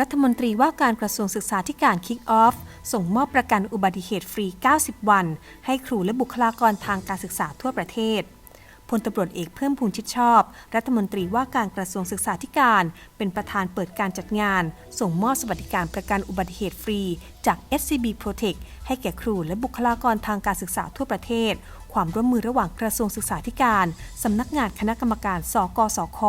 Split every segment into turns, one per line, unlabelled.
รัฐมนตรีว่าการกระทรวงศึกษาธิการคิกออฟส่งมอบประกันอุบัติเหตุฟรี 90 วัน ให้ครูและบุคลากรทางการศึกษาทั่วประเทศพลตำรวจเอกเพิ่มพูนชิดชอบ รัฐมนตรีว่าการกระทรวงศึกษาธิการ เป็นประธานเปิดการจัดงาน ส่งมอบสวัสดิการประกันอุบัติเหตุฟรีจาก SCB Protect ให้แก่ครูและบุคลากรทางการศึกษาทั่วประเทศ ความร่วมมือระหว่างกระทรวงศึกษาธิการ สำนักงานคณะกรรมการ สกสค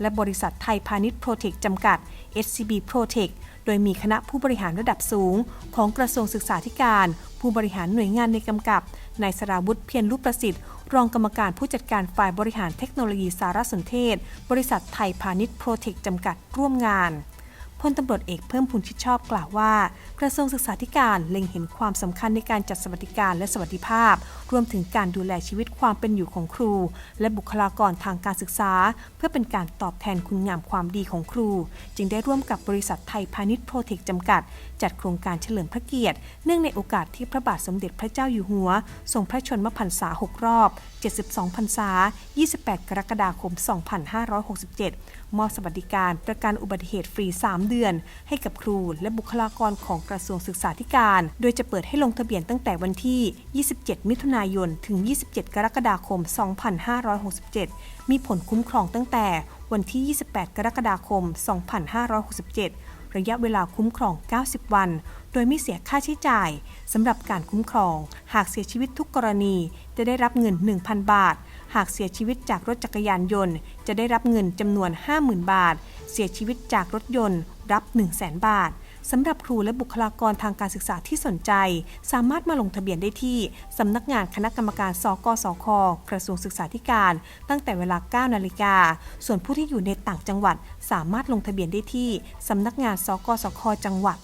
และบริษัทไทยพาณิชย์โปรเทคจำกัด SCB Protect โดยมีคณะผู้บริหารระดับสูง ของกระทรวงศึกษาธิการ ผู้บริหารหน่วยงานในกำกับ นายสราวุธเพียรรูปประสิทธิ์ รองกรรมการผู้จัดการฝ่ายบริหารเทคโนโลยีสารสนเทศ บริษัทไทยพาณิชย์โปรเทคจำกัดร่วมงาน พลตำรวจเอกเพิ่มพูนชิดชอบกล่าวว่า กระทรวงศึกษาธิการเล็งเห็นความสำคัญในการจัดสวัสดิการและสวัสดิภาพ รวมถึงการดูแลชีวิตความเป็นอยู่ของครู และบุคลากรทางการศึกษา เพื่อเป็นการตอบแทนคุณงามความดีของครู จึงได้ร่วมกับบริษัทไทยพาณิชย์โปรเทคจำกัด จัดโครงการเฉลิมพระเกียรติ เนื่องในโอกาสที่พระบาทสมเด็จพระเจ้าอยู่หัวทรงพระชนมพรรษา 6 รอบ 72 พรรษา 28 กรกฎาคม 2567 มอบสวัสดิการประกันอุบัติเหตุฟรี 3เดือน ให้กับครูและบุคลากรของกระทรวงศึกษาธิการ โดยจะเปิดให้ลงทะเบียนตั้งแต่วันที่ 27 มิถุนายน ถึง 27 กรกฎาคม 2567 มีผลคุ้มครองตั้งแต่วันที่ 28 กรกฎาคม 2567 ระยะเวลาคุ้มครอง 90 วัน โดยไม่เสียค่าใช้จ่ายสำหรับการคุ้มครอง หากเสียชีวิตทุกกรณีจะได้รับเงิน 1,000 บาท หากเสียชีวิตจากรถจักรยานยนต์ จะได้รับเงินจำนวน 50,000 บาท เสียชีวิตจากรถยนต์ รับ 100,000บาทสำหรับครูและบุคลากรทางการศึกษาที่สนใจ สามารถมาลงทะเบียนได้ที่สำนักงานคณะกรรมการสกสคกระทรวงศึกษาธิการ ตั้งแต่เวลา 9 นาฬิกา ส่วนผู้ที่อยู่ในต่างจังหวัด สามารถลงทะเบียนได้ที่สำนักงานสกสคจังหวัด